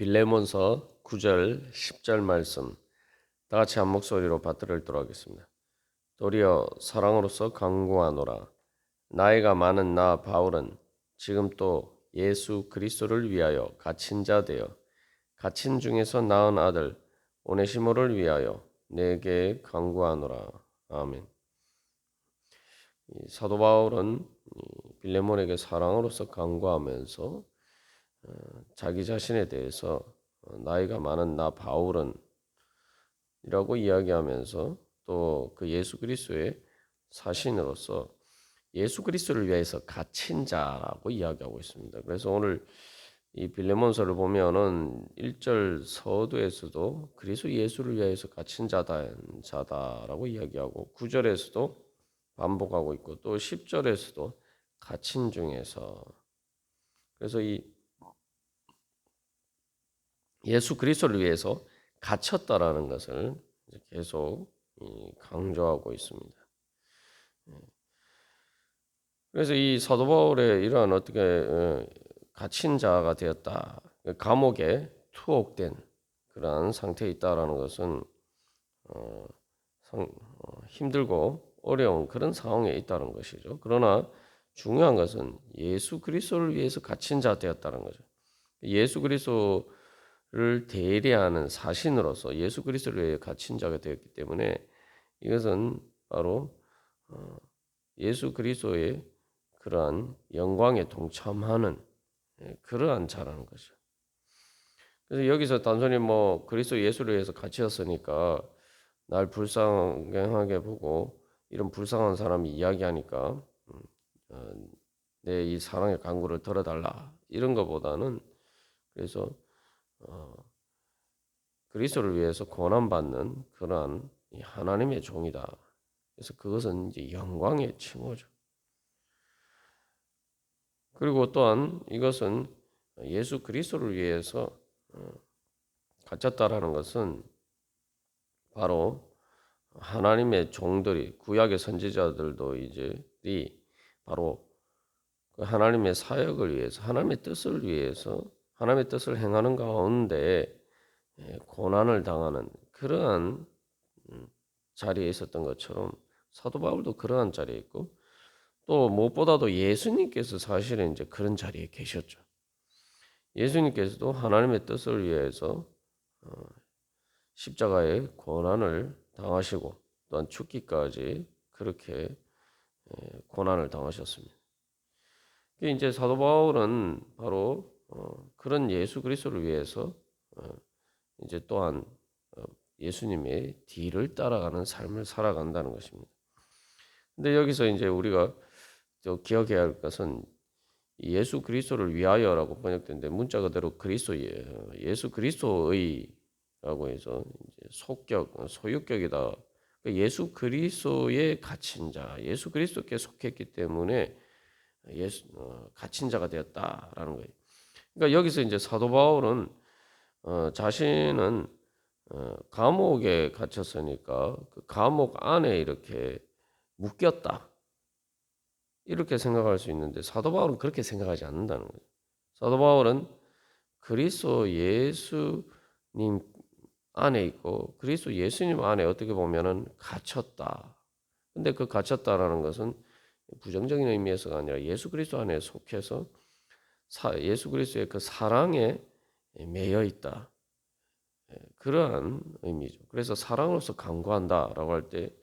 빌레몬서 9절 10절 말씀 다 같이 한 목소리로 받들어 읽도록 하겠습니다. 도리어 사랑으로서 강구하노라 나이가 많은 나 바울은 지금 또 예수 그리스도를 위하여 갇힌 자 되어 갇힌 중에서 낳은 아들 오네시모를 위하여 내게 강구하노라 아멘. 사도 바울은 빌레몬에게 사랑으로서 강구하면서 어, 자기 자신에 대해서 어, 나이가 많은 나 바울은 이라고 이야기하면서 또 그 예수 그리스도의 사신으로서 예수 그리스도를 위해서 갇힌 자라고 이야기하고 있습니다. 그래서 오늘 이 빌레몬서를 보면은 1절 서두에서도 그리스도 예수를 위해서 갇힌 자다 자다라고 이야기하고 9절에서도 반복하고 있고 또 10절에서도 갇힌 중에서 그래서 이 예수 그리스도를 위해서 갇혔다라는 것을 계속 강조하고 있습니다. 예. 그래서 이 사도 바울의 이러한 어떻게 어, 갇힌 자가 되었다, 감옥에 투옥된 그러한 상태에 있다라는 것은 어, 어, 힘들고 어려운 그런 상황에 있다는 것이죠. 그러나 중요한 것은 예수 그리스도를 위해서 갇힌 자 되었다는 거죠. 예수 그리스도 를 대리하는 사신으로서 예수 그리스도를 위해 갇힌 자가 되었기 때문에 이것은 바로 어, 예수 그리스도의 그러한 영광에 동참하는 예, 그러한 자라는 거죠. 그래서 여기서 단순히 뭐 그리스도 예수를 위해서 갇혔으니까 날 불쌍하게 보고 이런 불쌍한 사람이 이야기하니까 음, 어, 내이 사랑의 강구를 들어달라 이런 것보다는 그래서 어, 그리스도를 위해서 고난받는 그러한 하나님의 종이다. 그래서 그것은 이제 영광의 칭호죠. 그리고 또한 이것은 예수 그리스도를 위해서 어, 갇혔다라는 것은 바로 하나님의 종들이 구약의 선지자들도 이제 바로 그 하나님의 사역을 위해서 하나님의 뜻을 위해서 하나님의 뜻을 행하는 가운데 예, 고난을 당하는 그러한 음, 자리에 있었던 것처럼 사도 바울도 그러한 자리에 있고 또 무엇보다도 예수님께서 사실은 이제 그런 자리에 계셨죠. 예수님께서도 하나님의 뜻을 위해서 어, 십자가의 고난을 당하시고 또한 죽기까지 그렇게 예, 고난을 당하셨습니다. 이제 사도 바울은 바로 어, 그런 예수 그리스도를 위해서 어, 이제 또한 어, 예수님의 뒤를 따라가는 삶을 살아간다는 것입니다. 근데 여기서 이제 우리가 또 기억해야 할 것은 예수 그리스도를 위하여라고 번역된데 문자 그대로 그리스도 예수 그리스도의라고 해서 속격 소유격이다. 그러니까 예수 그리스도에 갇힌 자, 예수 그리스도께 속했기 때문에 예수 갇힌 자가 되었다라는 거예요. 그러니까 여기서 이제 사도 바울은 어, 자신은 어, 감옥에 갇혔으니까 그 감옥 안에 이렇게 묶였다. 이렇게 생각할 수 있는데 사도 바울은 그렇게 생각하지 않는다는 거죠. 사도 바울은 그리스도 예수님 안에 있고 그리스도 예수님 안에 어떻게 보면은 갇혔다. 근데 그 갇혔다라는 것은 부정적인 의미에서가 아니라 예수 그리스도 안에 속해서 예수 그리스도의 그 사랑에 매여 있다. 예, 그러한 의미죠. 그래서 사랑으로서 강구한다라고 할때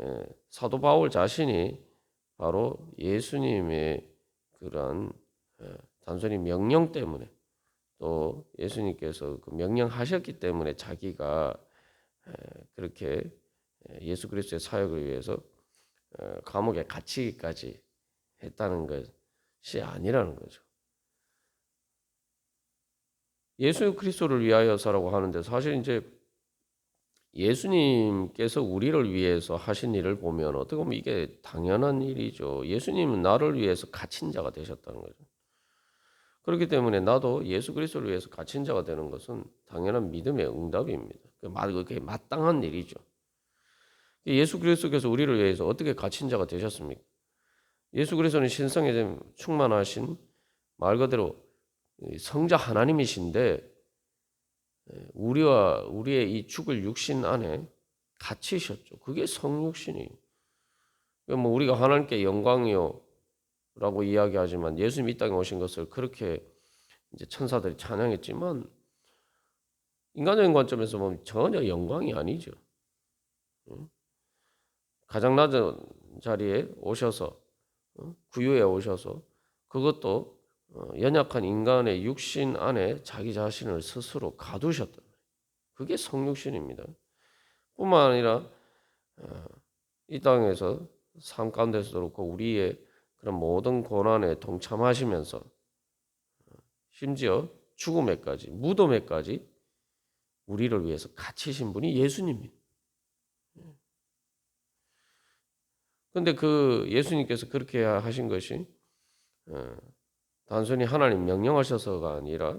예, 사도 바울 자신이 바로 예수님의 그러한 예, 단순히 명령 때문에 또 예수님께서 그 명령하셨기 때문에 자기가 그렇게 예수 그리스도의 사역을 위해서 어, 감옥에 갇히기까지 했다는 것. 것이 아니라는 거죠. 예수 그리스도를 위하여서라고 하는데 사실 이제 예수님께서 우리를 위해서 하신 일을 보면 어떻게 보면 이게 당연한 일이죠. 예수님은 나를 위해서 갇힌 자가 되셨다는 거죠. 그렇기 때문에 나도 예수 그리스도를 위해서 갇힌 자가 되는 것은 당연한 믿음의 응답입니다. 그게 마땅한 일이죠. 예수 그리스도께서 우리를 위해서 어떻게 갇힌 자가 되셨습니까? 예수 그리스도는 신성에 충만하신 말 그대로 성자 하나님이신데 우리와 우리의 이 죽을 육신 안에 갇히셨죠. 그게 성육신이에요. 뭐 우리가 하나님께 영광이요라고 이야기하지만 예수님 이 땅에 오신 것을 그렇게 이제 천사들이 찬양했지만 인간적인 관점에서 보면 전혀 영광이 아니죠. 가장 낮은 자리에 오셔서 구유에 오셔서 그것도 어, 연약한 인간의 육신 안에 자기 자신을 스스로 가두셨다. 그게 성육신입니다. 뿐만 아니라 어, 이 땅에서 삶 가운데서도 그렇고 우리의 그런 모든 고난에 동참하시면서 어, 심지어 죽음에까지 무덤에까지 우리를 위해서 갇히신 분이 예수님입니다. 근데 그 예수님께서 그렇게 하신 것이 단순히 하나님 명령하셔서가 아니라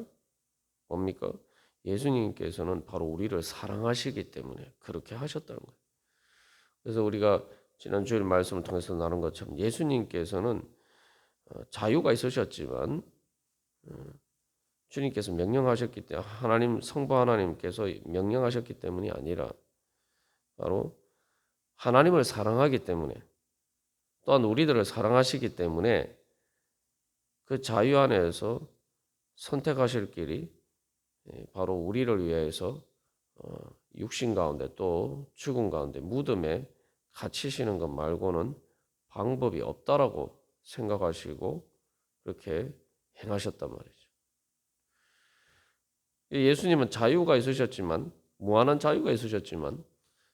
뭡니까? 예수님께서는 바로 우리를 사랑하시기 때문에 그렇게 하셨다는 거예요. 그래서 우리가 지난 주일 말씀을 통해서 나눈 것처럼 예수님께서는 어, 자유가 있으셨지만 어, 주님께서 명령하셨기 때문에 하나님 성부 하나님께서 명령하셨기 때문이 아니라 바로 하나님을 사랑하기 때문에 또한 우리들을 사랑하시기 때문에 그 자유 안에서 선택하실 길이 예, 바로 우리를 위해서 어, 육신 가운데 또 죽음 가운데 무덤에 갇히시는 것 말고는 방법이 없다라고 생각하시고 그렇게 행하셨단 말이죠. 예수님은 자유가 있으셨지만 무한한 자유가 있으셨지만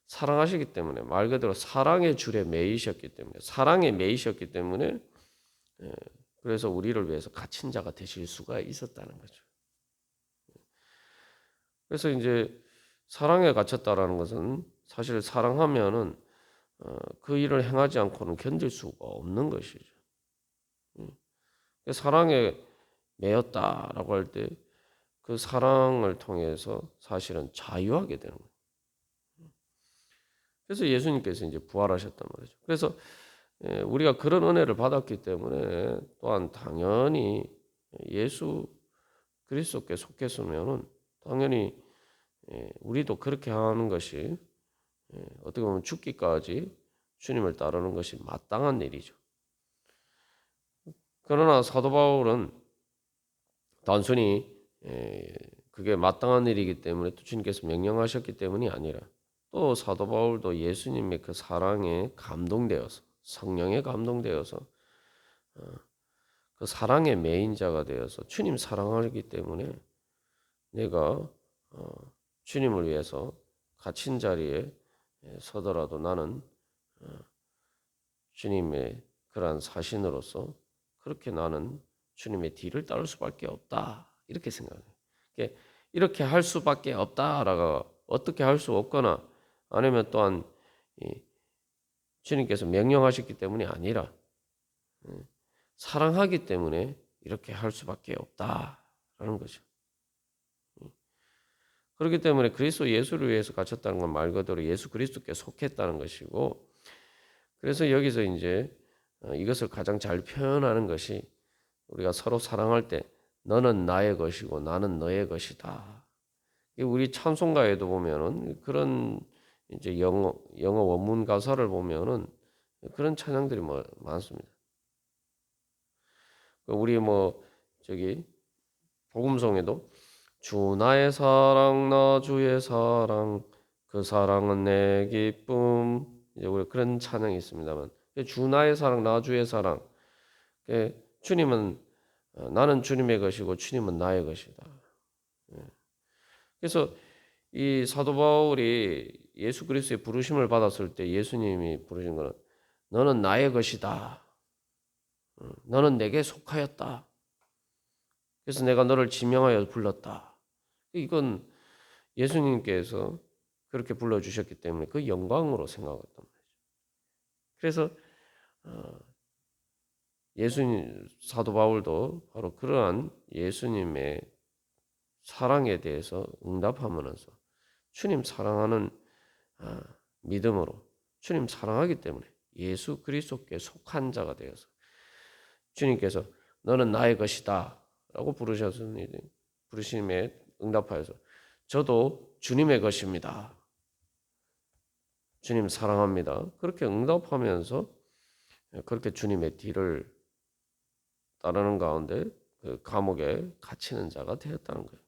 사랑하시기 때문에 말 그대로 사랑의 줄에 매이셨기 때문에 사랑에 매이셨기 때문에 예, 그래서 우리를 위해서 갇힌 자가 되실 수가 있었다는 거죠. 그래서 이제 사랑에 갇혔다라는 것은 사실 사랑하면은 어, 그 일을 행하지 않고는 견딜 수가 없는 것이죠. 음. 사랑에 매였다라고 할 때 그 사랑을 통해서 사실은 자유하게 되는 거예요. 그래서 예수님께서 이제 부활하셨단 말이죠. 그래서 예, 우리가 그런 은혜를 받았기 때문에 또한 당연히 예수 그리스도께 속했으면은 당연히 예, 우리도 그렇게 하는 것이 예, 어떻게 보면 죽기까지 주님을 따르는 것이 마땅한 일이죠. 그러나 사도 바울은 단순히 그게 마땅한 일이기 때문에 또 주님께서 명령하셨기 때문이 아니라 또 사도 바울도 예수님의 그 사랑에 감동되어서 성령에 감동되어서 어, 그 사랑의 메인자가 되어서 주님 사랑하기 때문에 내가 어, 주님을 위해서 갇힌 자리에 서더라도 나는 어, 주님의 그러한 사신으로서 그렇게 나는 주님의 뒤를 따를 수밖에 없다 이렇게 생각해요. 이렇게 할 수밖에 없다라고 어떻게 할 수 없거나 아니면 또한 주님께서 명령하셨기 때문이 아니라 사랑하기 때문에 이렇게 할 수밖에 없다라는 거죠. 그렇기 때문에 그리스도 예수를 위해서 갇혔다는 건 말 그대로 예수 그리스도께 속했다는 것이고 그래서 여기서 이제 어, 이것을 가장 잘 표현하는 것이 우리가 서로 사랑할 때 너는 나의 것이고 나는 너의 것이다. 우리 찬송가에도 보면은 그런 이제 영어 영어 원문 가사를 보면은 그런 찬양들이 뭐 많습니다. 그 우리 뭐 저기 복음성에도 주 나의 사랑 나 주의 사랑 그 사랑은 내 기쁨 이제 우리 그런 찬양이 있습니다만 주 나의 사랑 나 주의 사랑 주님은 어, 나는 주님의 것이고 주님은 나의 것이다. 예. 그래서 이 사도 바울이 예수 그리스도의 부르심을 받았을 때 예수님이 부르신 것은 너는 나의 것이다. 너는 내게 속하였다. 그래서 내가 너를 지명하여 불렀다. 이건 예수님께서 그렇게 불러 주셨기 때문에 그 영광으로 생각했단 말이죠. 그래서 어, 예수님 사도 바울도 바로 그러한 예수님의 사랑에 대해서 응답하면서 주님 사랑하는 아, 믿음으로 주님 사랑하기 때문에 예수 그리스도께 속한 자가 되어서 주님께서 너는 나의 것이다 라고 부르셨습니다. 부르심에 응답하여서 저도 주님의 것입니다. 주님 사랑합니다. 그렇게 응답하면서 그렇게 주님의 뒤를 따르는 가운데 그 감옥에 갇히는 자가 되었다는 거예요.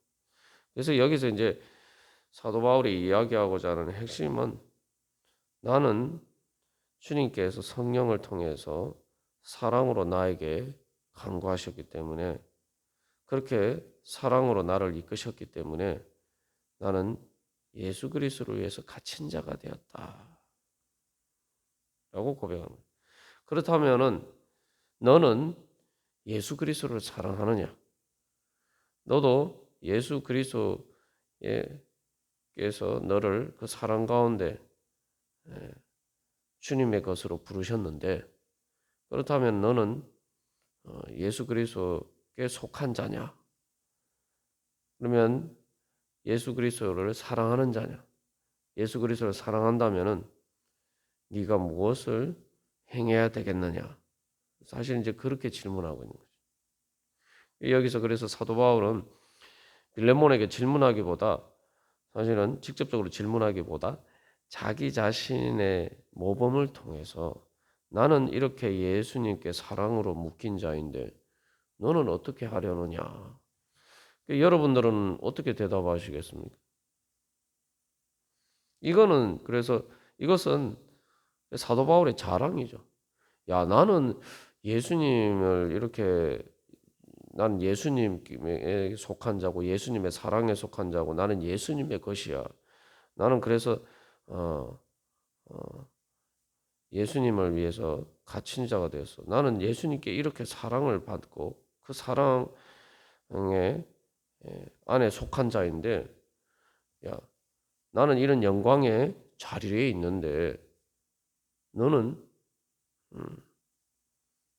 그래서 여기서 이제 사도 바울이 이야기하고자 하는 핵심은 나는 주님께서 성령을 통해서 사랑으로 나에게 간구하셨기 때문에 그렇게 사랑으로 나를 이끄셨기 때문에 나는 예수 그리스도를 위해서 갇힌 자가 되었다. 라고 고백합니다. 그렇다면은 너는 예수 그리스도를 사랑하느냐? 너도 예수 그리스도 께서 너를 그 사랑 가운데 주님의 것으로 부르셨는데 그렇다면 너는 어, 예수 그리스도께 속한 자냐? 그러면 예수 그리스도를 사랑하는 자냐? 예수 그리스도를 사랑한다면은 네가 무엇을 행해야 되겠느냐? 사실 이제 그렇게 질문하고 있는 거죠. 여기서 그래서 사도 바울은 빌레몬에게 질문하기보다 사실은 직접적으로 질문하기보다 자기 자신의 모범을 통해서 나는 이렇게 예수님께 사랑으로 묶인 자인데 너는 어떻게 하려느냐? 여러분들은 어떻게 대답하시겠습니까? 이거는 그래서 이것은 사도 바울의 자랑이죠. 야, 나는 예수님을 이렇게 난 예수님에 속한 자고 예수님의 사랑에 속한 자고 나는 예수님의 것이야. 나는 그래서 어, 어, 예수님을 위해서 갇힌 자가 되었어. 나는 예수님께 이렇게 사랑을 받고 그 사랑에 안에 속한 자인데, 야, 나는 이런 영광의 자리에 있는데, 너는, 음,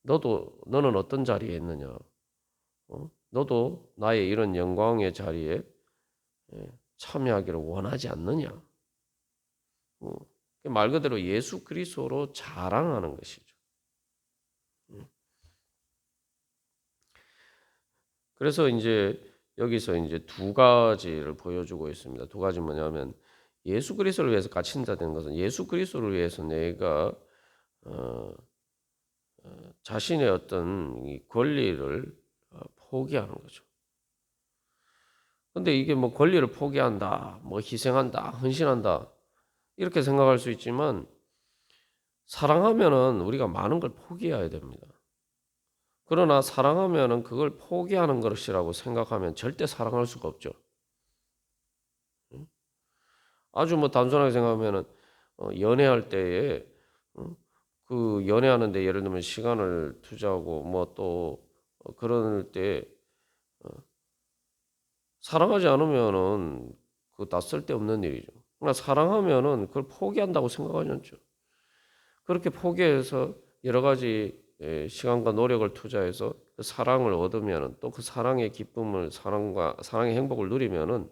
너도, 너는 어떤 자리에 있느냐? 어? 너도 나의 이런 영광의 자리에 참여하기를 원하지 않느냐? 어, 말 그대로 예수 그리스도로 자랑하는 것이죠. 음. 그래서 이제 여기서 이제 두 가지를 보여주고 있습니다. 두 가지 뭐냐면 예수 그리스도를 위해서 갇힌다는 것은 예수 그리스도를 위해서 내가 어, 어, 자신의 어떤 권리를 어, 포기하는 거죠. 근데 이게 뭐 권리를 포기한다, 뭐 희생한다, 헌신한다 이렇게 생각할 수 있지만 사랑하면은 우리가 많은 걸 포기해야 됩니다. 그러나 사랑하면은 그걸 포기하는 것이라고 생각하면 절대 사랑할 수가 없죠. 아주 뭐 단순하게 생각하면은 어, 연애할 때에 그 연애하는데 예를 들면 시간을 투자하고 뭐또 어, 그럴 때 어, 사랑하지 않으면은 그다 쓸데없는 일이죠. 그러나 사랑하면은 그걸 포기한다고 생각하지 않죠. 그렇게 포기해서 여러 가지 예, 시간과 노력을 투자해서 그 사랑을 얻으면 또그 사랑의 기쁨을 사랑과 사랑의 행복을 누리면은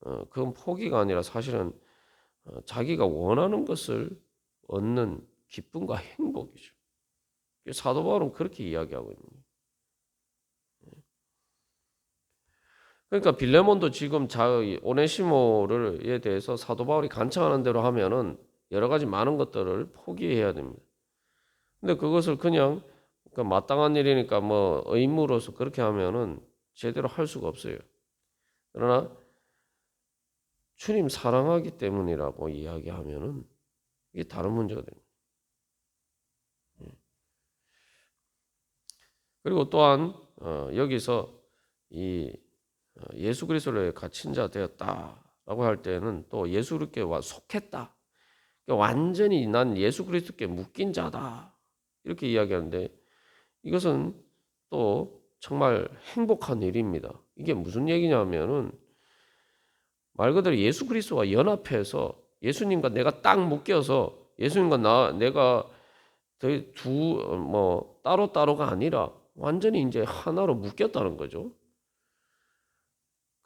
어, 그건 포기가 아니라 사실은 어, 자기가 원하는 것을 얻는 기쁨과 행복이죠. 사도 바울은 그렇게 이야기하고 있는 거예요. 그러니까 빌레몬도 지금 자 오네시모를에 대해서 사도 바울이 간청하는 대로 하면은 여러 가지 많은 것들을 포기해야 됩니다. 근데 그것을 그냥 그 마땅한 일이니까 뭐 의무로서 그렇게 하면은 제대로 할 수가 없어요. 그러나 주님 사랑하기 때문이라고 이야기하면은 이게 다른 문제가 됩니다. 예. 그리고 또한 어, 여기서 이 어, 예수 그리스도를 갇힌 자 되었다라고 할 때는 또 예수 그리스도께 속했다. 그러니까 완전히 난 예수 그리스도께 묶인 자다. 이렇게 이야기하는데 이것은 또 정말 행복한 일입니다. 이게 무슨 얘기냐면은 말 그대로 예수 그리스도와 연합해서 예수님과 내가 딱 묶여서 예수님과 나 내가 두뭐 따로 따로가 아니라 완전히 이제 하나로 묶였다는 거죠.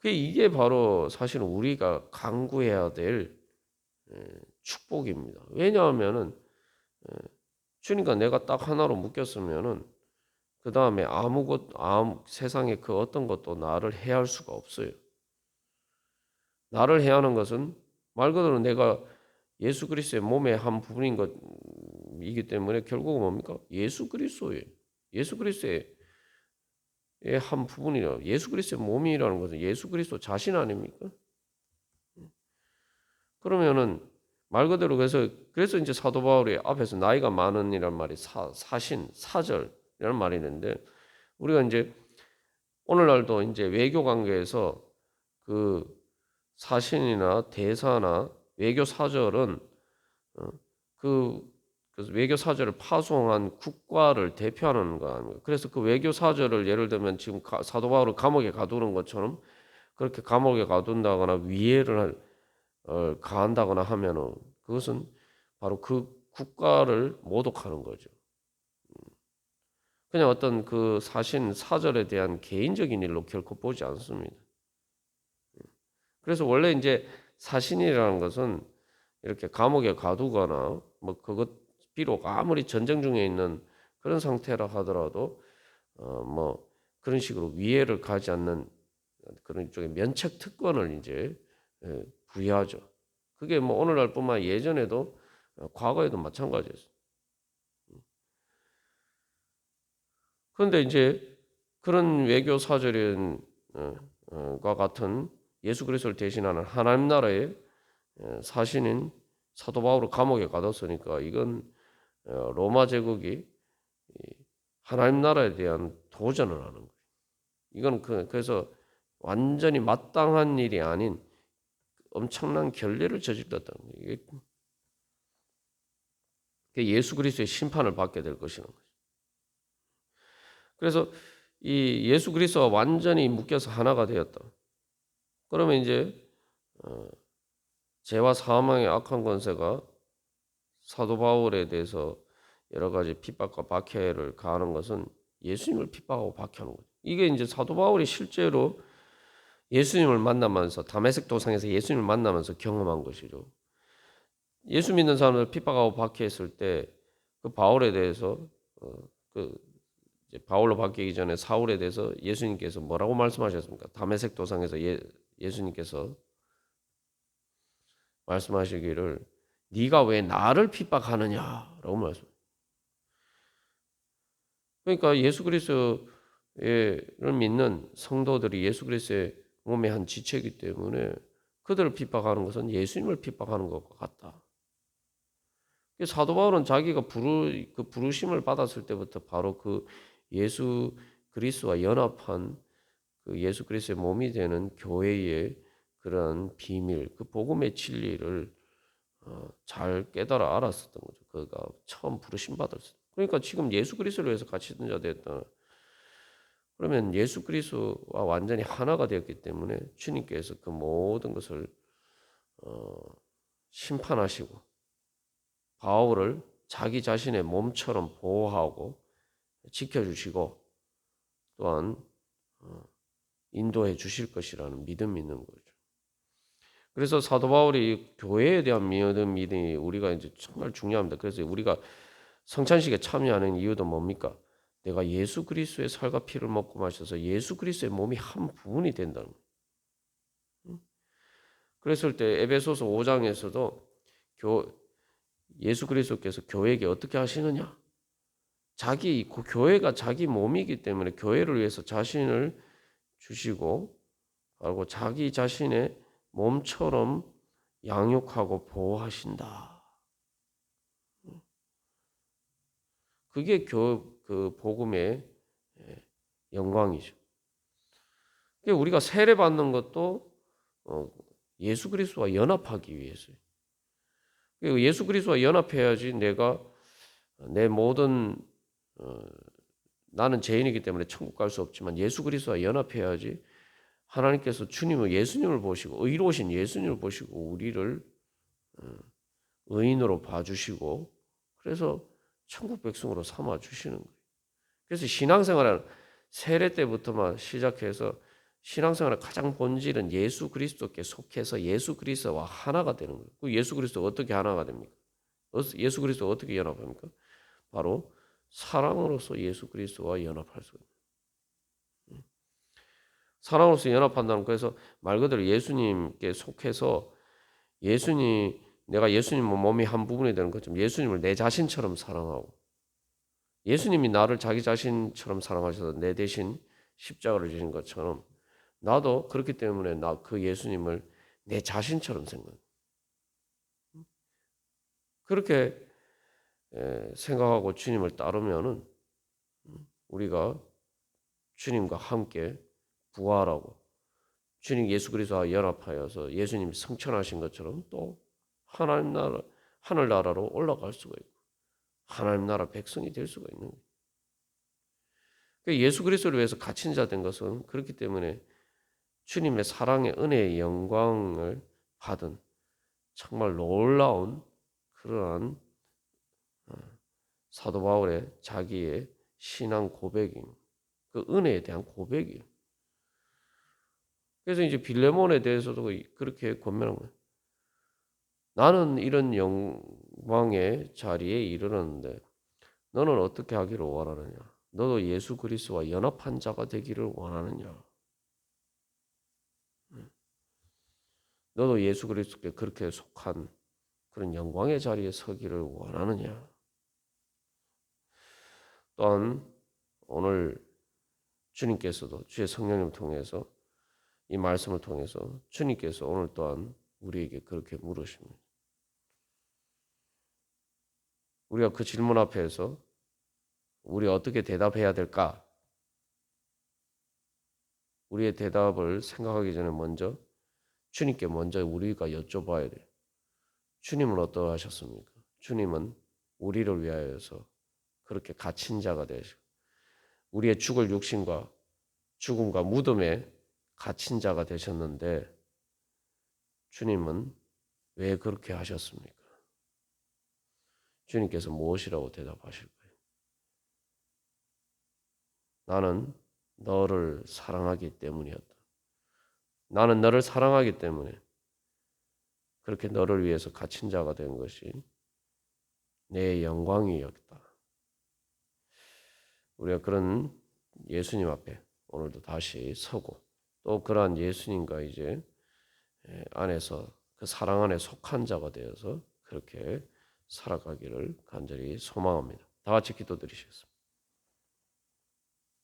그 이게 바로 사실 우리가 강구해야 될 축복입니다. 왜냐하면은 주님과 내가 딱 하나로 묶였으면은 그 다음에 아무것 아무 세상에 그 어떤 것도 나를 해할 수가 없어요. 나를 해하는 것은 말 그대로 내가 예수 그리스도의 몸의 한 부분인 것이기 때문에 결국은 뭡니까? 예수 그리스도예요. 예수 그리스도의 한 부분이라 예수 그리스도의 몸이라는 것은 예수 그리스도 자신 아닙니까? 그러면은 말 그대로 그래서 그래서 이제 사도 바울이 앞에서 나이가 많은이란 말이 사, 사신 사절이라는 말이 있는데 우리가 이제 오늘날도 이제 외교 관계에서 그 사신이나 대사나 외교 사절은 어, 그, 그 외교 사절을 파송한 국가를 대표하는 거 아닙니까? 그래서 그 외교 사절을 예를 들면 지금 사도 바울을 감옥에 가두는 것처럼 그렇게 감옥에 가둔다거나 위해를 어, 가한다거나 하면은 그것은 바로 그 국가를 모독하는 거죠. 음. 그냥 어떤 그 사신 사절에 대한 개인적인 일로 결코 보지 않습니다. 음. 그래서 원래 이제 사신이라는 것은 이렇게 감옥에 가두거나 뭐 그것 비록 아무리 전쟁 중에 있는 그런 상태라 하더라도 어 뭐 그런 식으로 위해를 가지 않는 그런 쪽의 면책 특권을 이제 예, 부여하죠. 그게 뭐 오늘날뿐만 예전에도 어, 과거에도 마찬가지였어요. 그런데 이제 그런 외교 사절과 어, 같은 예수 그리스도를 대신하는 하나님 나라의 사신인 사도 바울을 감옥에 가뒀으니까 이건 어, 로마 제국이 하나님 나라에 대한 도전을 하는 거예요. 이건 그, 그래서 완전히 마땅한 일이 아닌 엄청난 결례를 저질렀다는 거예요. 예수 그리스도의 심판을 받게 될 것이라는 거죠. 그래서 이 예수 그리스도와 완전히 묶여서 하나가 되었다. 그러면 이제 어, 죄와 사망의 악한 권세가 사도 바울에 대해서 여러 가지 핍박과 박해를 가하는 것은 예수님을 핍박하고 박해하는 거죠. 이게 이제 사도 바울이 실제로 예수님을 만나면서 다메섹 도상에서 예수님을 만나면서 경험한 것이죠. 예수 믿는 사람을 핍박하고 박해했을 때 그 바울에 대해서 어, 그 바울로 바뀌기 전에 사울에 대해서 예수님께서 뭐라고 말씀하셨습니까? 다메섹 도상에서 예, 예수님께서 말씀하시기를 네가 왜 나를 핍박하느냐라고 말씀. 그러니까 예수 그리스도를 믿는 성도들이 예수 그리스도의 몸의 한 지체이기 때문에 그들을 핍박하는 것은 예수님을 핍박하는 것과 같다. 사도 바울은 자기가 부르 그 부르심을 받았을 때부터 바로 그 예수 그리스도와 연합한 그 예수 그리스도의 몸이 되는 교회의 그런 비밀, 그 복음의 진리를 어, 잘 깨달아 알았었던 거죠. 그가 처음 부르심 받았을 때. 그러니까 지금 예수 그리스도를 위해서 같이 있는 자 됐다. 그러면 예수 그리스도와 완전히 하나가 되었기 때문에 주님께서 그 모든 것을 어, 심판하시고 바울을 자기 자신의 몸처럼 보호하고 지켜주시고 또한 어, 인도해 주실 것이라는 믿음이 있는 거죠. 그래서 사도 바울이 교회에 대한 믿음이 우리가 이제 정말 중요합니다. 그래서 우리가 성찬식에 참여하는 이유도 뭡니까? 내가 예수 그리스도의 살과 피를 먹고 마셔서 예수 그리스도의 몸이 한 부분이 된다는 거예요. 그랬을 때 에베소서 5장에서도 교, 예수 그리스도께서 교회에게 어떻게 하시느냐? 자기 그 교회가 자기 몸이기 때문에 교회를 위해서 자신을 주시고 그리고 자기 자신의 몸처럼 양육하고 보호하신다. 그게 교, 그 복음의 예, 영광이죠. 우리가 세례 받는 것도 어, 예수 그리스도와 연합하기 위해서요. 예수 그리스도와 연합해야지 내가 내 모든 어, 나는 죄인이기 때문에 천국 갈 수 없지만 예수 그리스도와 연합해야지 하나님께서 주님을 예수님을 보시고 의로우신 예수님을 보시고 우리를 어, 의인으로 봐주시고 그래서 천국 백성으로 삼아 주시는 거예요. 그래서 신앙생활은 세례 때부터만 시작해서 신앙생활의 가장 본질은 예수 그리스도께 속해서 예수 그리스도와 하나가 되는 거예요. 그 예수 그리스도 어떻게 하나가 됩니까? 예수 그리스도 어떻게 연합합니까? 바로 사랑으로서 예수 그리스도와 연합할 수가 있는. 사랑으로서 연합한다는 거. 그래서 말 그대로 예수님께 속해서 예수님 내가 예수님 몸이 한 부분이 되는 것처럼 예수님을 내 자신처럼 사랑하고 예수님이 나를 자기 자신처럼 사랑하셔서 내 대신 십자가를 지신 것처럼 나도 그렇기 때문에 나 그 예수님을 내 자신처럼 생각. 그렇게 생각하고 주님을 따르면은 우리가 주님과 함께 부활하고 주님 예수 그리스도와 연합하여서 예수님이 성천하신 것처럼 또 하나님 나라 하늘 나라로 올라갈 수가 있고 하나님 나라 백성이 될 수가 있는 거예요. 그러니까 예수 그리스도를 위해서 갇힌 자 된 것은 그렇기 때문에 주님의 사랑의 은혜의 영광을 받은 정말 놀라운 그러한 어, 사도 바울의 자기의 신앙 고백임. 그 은혜에 대한 고백이에요. 그래서 이제 빌레몬에 대해서도 그렇게 권면한 거예요. 나는 이런 영광의 자리에 이르렀는데 너는 어떻게 하기를 원하느냐? 너도 예수 그리스도와 연합한 자가 되기를 원하느냐? 너도 예수 그리스도께 그렇게 속한 그런 영광의 자리에 서기를 원하느냐? 또한 오늘 주님께서도 주의 성령님을 통해서 이 말씀을 통해서 주님께서 오늘 또한 우리에게 그렇게 물으십니다. 우리가 그 질문 앞에서 우리 어떻게 대답해야 될까? 우리의 대답을 생각하기 전에 먼저 주님께 먼저 우리가 여쭤봐야 돼. 주님은 어떠하셨습니까? 주님은 우리를 위하여서 그렇게 갇힌 자가 되시고 우리의 죽을 육신과 죽음과 무덤에 갇힌 자가 되셨는데 주님은 왜 그렇게 하셨습니까? 주님께서 무엇이라고 대답하실 거예요? 나는 너를 사랑하기 때문이었다. 나는 너를 사랑하기 때문에 그렇게 너를 위해서 갇힌 자가 된 것이 내 영광이었다. 우리가 그런 예수님 앞에 오늘도 다시 서고 또 그러한 예수님과 이제 안에서 그 사랑 안에 속한 자가 되어서 그렇게 살아가기를 간절히 소망합니다. 다 같이 기도드리시겠습니다.